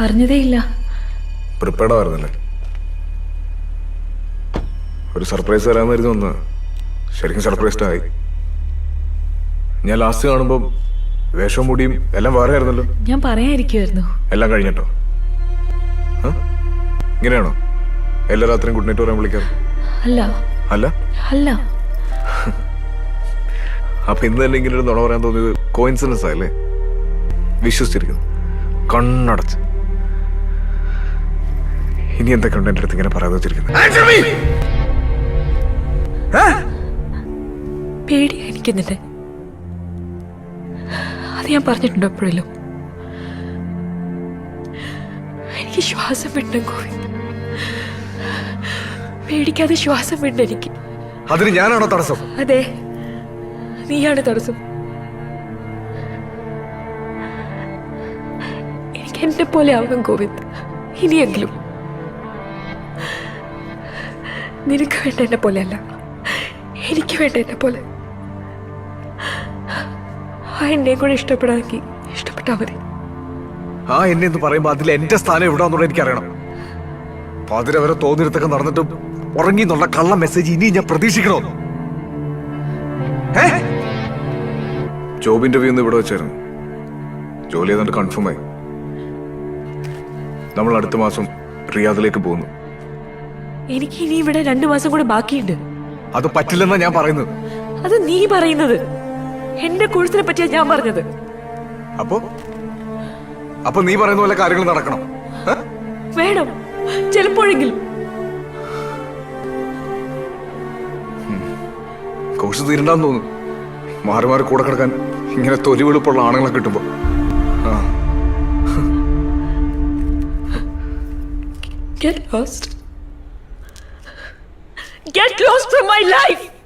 പറഞ്ഞതേ ഇല്ല പ്രിപ്പയർഡ് ആയിരുന്നല്ലേ ഒരു സർപ്രൈസ് തരാമെന്നായിരുന്നു ഒന്ന്. ശരിക്കും സർപ്രൈസ്ഡ് ആയി. ഞാൻ ലാസ്റ്റ് കാണുമ്പോൾ വേഷവും മുടിയും എല്ലാം വേറെ ആയിരുന്നല്ലോ. ഞാൻ പറയായിരിക്കുമായിരുന്നു എല്ലാം കഴിഞ്ഞിട്ടോ? ഇങ്ങനെയാണോ? എല്ലാ രാത്രിയും ഗുഡ് നൈറ്റ് പറയാൻ വിളിക്കാറ്? അല്ല. അല്ല? അല്ല. അപ്പൊ ഇന്ന് തന്നെ ഇങ്ങനെ ഒരു നുണ പറയാൻ തോന്നിയത് കോയിൻസിഡൻസ് ആയല്ലേ? വിശ്വസിച്ചിരിക്കുന്നു. കണ്ണടച്ച്. ഇനി എന്തൊക്കെയുണ്ട് എന്റെ അടുത്ത് ഇങ്ങനെ പറയാതെ വെച്ചിരിക്കുന്നത് പേടിയാ എനിക്ക് നിന്നെ അത് ഞാൻ പറഞ്ഞിട്ടുണ്ടോ എപ്പോഴല്ലോ എനിക്ക് ശ്വാസം വിടണം ഗോവിന്ദ്. പേടിക്കാതെ ശ്വാസം വിടണം എനിക്ക്. അതിന് ഞാനാണോ തടസ്സം? അതെ. നീയാണ് തടസ്സം. എനിക്ക് എന്നെ പോലെ ആവണം ഗോവിന്ദ്. ഇനിയെങ്കിലും. നിനക്ക് വേണ്ട എന്നെ പോലെയല്ല. എനിക്ക് വേണ്ട എന്നെ പോലെ. ആ എന്നെ കൂടെ ഇഷ്ടപ്പെടാമെങ്കിൽ ഇഷ്ടപ്പെട്ടാൽ മതി. ആ എന്നെ എന്ന് പറയുമ്പോ അതിൽ എന്റെ സ്ഥാനം എവിടാന്നുള്ള എനിക്കറിയണം. പാതിര വരെ തോന്നിരുത്തൊക്കെ നടന്നിട്ടും ഉറങ്ങി എന്നുള്ള കള്ള മെസ്സേജ് ഇനി ഞാൻ പ്രതീക്ഷിക്കണോ? ജോബിന്റെ ജോബ് ഇന്റർവ്യൂ ഒന്ന് ഇവിടെ വെച്ചായിരുന്നു. ജോലി ഏതാണ്ട് കൺഫേം ആയി. നമ്മൾ അടുത്ത മാസം റിയാദിലേക്ക് പോകുന്നു. എനിക്ക് ഇനി ഇവിടെ രണ്ടു മാസം കൂടെ ബാക്കിയുണ്ട്. അത് പറ്റില്ലെന്നാ ഞാൻ പറയുന്നത്. അത് നീ പറയുന്നത്. എന്റെ കോഴ്സിനെ പറ്റിയാ ഞാൻ പറഞ്ഞത്. അപ്പോ? അപ്പൊ നീ പറയുന്ന പോലെ കാര്യങ്ങൾ നടക്കണം. ഏ? വേണം. ചിലപ്പോഴെങ്കിലും. കോഴ്സ് തീരണ്ടെന്ന് തോന്നുന്നു. മാറി മാറി കൂടെ കിടക്കാൻ ഇങ്ങനെ തൊലി വെളുപ്പുള്ള ആണുങ്ങളെ കിട്ടുമ്പോ. Get lost. Get lost from my life!